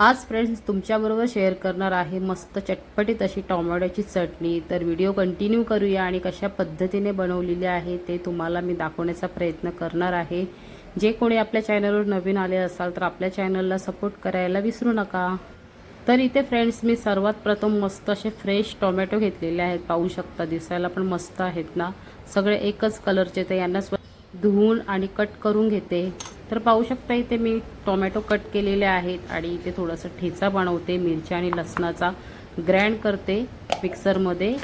आज फ्रेंड्स तुमच्याबरोबर शेअर करणार आहे. मस्त चटपटीत अशी टोमॅटोची चटणी. तर व्हिडिओ कंटिन्यू करूया आणि कशा पद्धतीने बनवलेली आहे ते तुम्हाला मी दाखवण्याचा प्रयत्न करणार आहे. जे कोणी आपल्या चॅनलवर नवीन आले असाल तर आपल्या चॅनलला सपोर्ट करायला विसरू नका. तर इथे फ्रेंड्स मी सर्वात प्रथम मस्त असे फ्रेश टोमॅटो घेतलेले आहेत. पाहू शकता दिसायला पण मस्त आहेत ना. सगळे एकच कलरचे तर यांना धुवून आणि कट करून घेते. तर पाहू शकता इथे मी टोमॅटो कट केलेले आहेत आणि इथे थोडंसं ठेचा बनवते मिरच्या आणि लसणाचा. ग्रँड करते मिक्सरमध्ये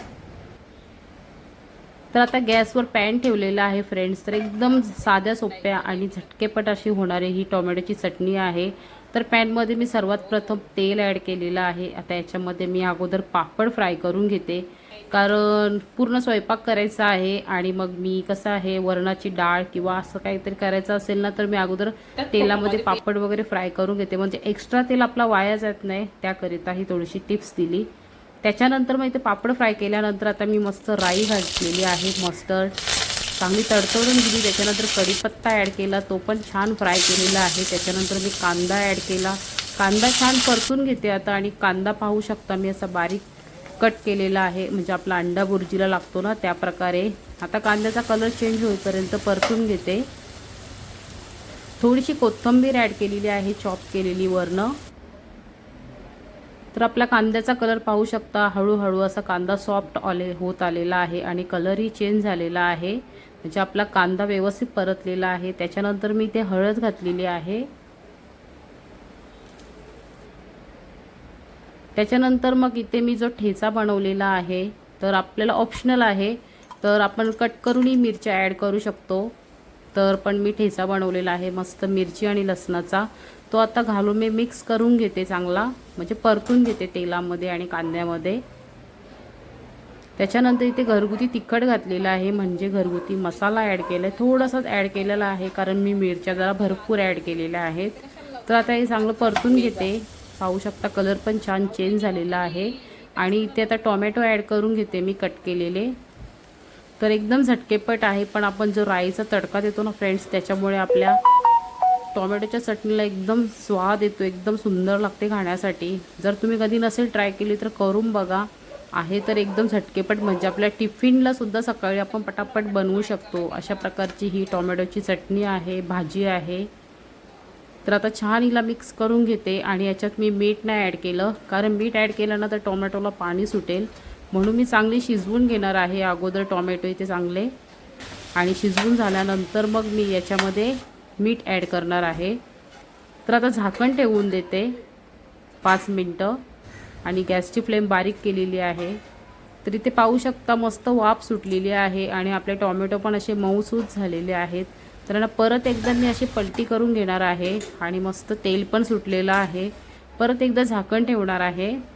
तर आता गॅसवर पॅन ठेवलेला आहे फ्रेंड्स तर एकदम साध्या सोप्या आणि झटकेपट अशी होणारी ही टोमॅटोची चटणी आहे. तर पॅनमध्ये मी सर्वात प्रथम तेल ॲड केलेलं आहे. आता याच्यामध्ये मी अगोदर पापड फ्राय करून घेते. कारण पूर्ण स्वयंपाक करायचा आहे आणि मग मी कसं आहे वरणाची डाळ किंवा असं काहीतरी करायचं असेल ना तर मी अगोदर तेलामध्ये पापड वगैरे फ्राय करून घेते. म्हणजे एक्स्ट्रा तेल आपला वाया जात नाही. त्याकरिता ही थोडीशी टिप्स दिली. त्याच्यानंतर मग इथे पापड फ्राय केल्यानंतर आता मी मस्त राई घातलेली आहे मस्टर्ड. चांगली तडतडून दिली त्याच्यानंतर कढीपत्ता ॲड केला तो पण छान फ्राय केलेला आहे. त्याच्यानंतर मी कांदा ॲड केला. कांदा छान परतून घेते आता आणि कांदा पाहू शकता मी असा बारीक कट केलेला आहे. म्हणजे आपला अंडा बुर्जीला लागतो ना त्या प्रकारे. आता कांद्याचा कलर चेंज होईपर्यंत परतून घेते. थोडीशी कोथिंबीर ॲड केलेली आहे चॉप केलेली वरनं. तर आपला कांद्याचा कलर पाहू शकता. हळूहळू असा कांदा सॉफ्ट आले होत आलेला आहे आणि कलरही चेंज झालेला आहे. म्हणजे आपला कांदा व्यवस्थित परतलेला आहे. त्याच्यानंतर मी ते हळद घातलेली आहे. त्याच्यानंतर मग इथे मी जो ठेचा बनवलेला आहे तर आपल्याला ऑप्शनल आहे. तर आपण कट करूनही मिरच्या ॲड करू शकतो. तर पण मी ठेचा बनवलेला आहे मस्त मिरची आणि लसणाचा. तो आता घालून मी मिक्स करून घेते चांगला म्हणजे परतून घेते तेलामध्ये आणि कांद्यामध्ये. त्याच्यानंतर इथे घरगुती तिखट घातलेलं आहे म्हणजे घरगुती मसाला ॲड केला आहे थोडासाच ॲड केलेला आहे कारण मी मिरच्या जरा भरपूर ॲड केलेल्या आहेत. तर आता हे चांगलं परतून घेते. पाहू शकता कलर पण छान चेंज झालेला आहे. आणि इथे आता टोमॅटो ॲड करून घेते मी कट केलेले. तर एकदम झटकेपट आहे पण आपण जो राईचा तडका देतो ना फ्रेंड्स त्याच्यामुळे आपल्या टोमॅटोच्या चटणीला एकदम स्वाद येतो एकदम सुंदर लागते खाण्यासाठी. जर तुम्ही कधी नसेल ट्राय केली तर करून बघा. आहे तर एकदम झटकेपट म्हणजे आपल्या टिफिनला सुद्धा सकाळी आपण पटापट बनवू शकतो. अशा प्रकारची ही टोमॅटोची चटणी आहे भाजी आहे. तर आता छान हिला मिक्स करून घेते आणि याच्यात मी मीठ नाही ॲड केलं. कारण मीठ ॲड केलं ना तर टोमॅटोला पाणी सुटेल. म्हणून मी चांगली शिजवून घेणार आहे. अगोदर टॉमॅटो इथे चांगले. आणि शिजवून झाल्यानंतर मग मी याच्यामध्ये मीठ ॲड करणार आहे. तर आता झाकण ठेवून देते. पाच मिनटं. आणि गॅसची फ्लेम बारीक केलेली आहे. तर इथे पाहू शकता मस्त वाफ सुटलेली आहे. आणि आपले टोमॅटो पण असे मऊसूत झालेले आहेत. तर ना परत एकदा मी अशी पलटी करून घेणार आहे. आणि मस्त तेल पण सुटलेलं आहे. परत एकदा झाकण ठेवणार आहे.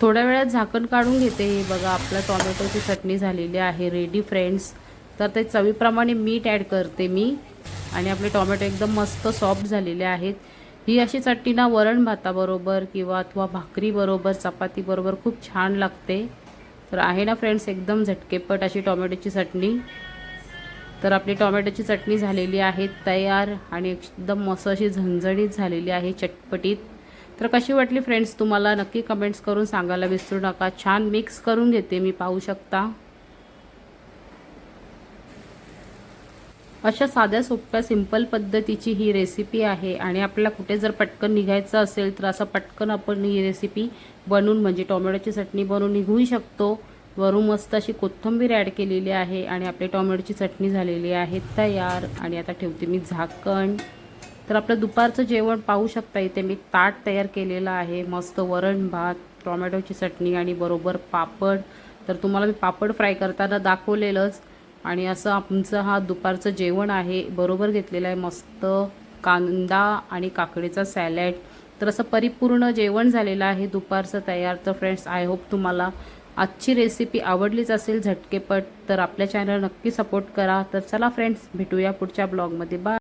थोड्या वेळात झाकण काढून घेते. हे बघा आपल्या टोमॅटोची चटणी झालेली आहे रेडी फ्रेंड्स तर ते चवीप्रमाणे मीठ ॲड करते मी. आणि आपले टोमॅटो एकदम मस्त सॉफ्ट झालेले आहेत. ही अशी चटणी ना वरण भाताबरोबर किंवा अथवा भाकरीबरोबर चपातीबरोबर खूप छान लागते. तर आहे ना फ्रेंड्स एकदम झटकेपट अशी टोमॅटोची चटणी. तर आपली टोमॅटोची चटणी झालेली आहे तयार आणि एकदम मस्त अशी झणझणीत झालेली आहे चटपटीत. तर कशी वाटली फ्रेंड्स तुम्हाला? नक्की कमेंट्स करून सांगायला विसरू नका. छान मिक्स करून घेते मी पाहू शकता. अशा साध्या सोप्या सिंपल पद्धतीची ही रेसिपी आहे आणि आपल्याला कुठे जर पटकन निघायचं असेल तर असं पटकन आपण ही रेसिपी बनवून म्हणजे टोमॅटोची चटणी बनवून निघूही शकतो. वरून मस्त अशी कोथिंबीर ॲड केलेली आहे आणि आपली टोमॅटोची चटणी झालेली आहे तयार. आणि आता ठेवते मी झाकण. तर आपलं दुपारचं जेवण पाहू शकता इथे. मी ताट तयार केलेलं आहे. मस्त वरण भात टोमॅटोची चटणी आणि बरोबर पापड. तर तुम्हाला मी पापड फ्राय करताना दाखवलेलंच. आणि असं आमचं हा दुपारचं जेवण आहे. बरोबर घेतलेलं आहे मस्त कांदा आणि काकडीचा सॅलॅड. तर असं परिपूर्ण जेवण झालेलं आहे दुपारचं तयार. तर फ्रेंड्स आय होप तुम्हाला आजची रेसिपी आवडलीच असेल झटकेपट. तर आपल्या चॅनल नक्की सपोर्ट करा. तर चला फ्रेंड्स भेटूया पुढच्या ब्लॉगमध्ये बाय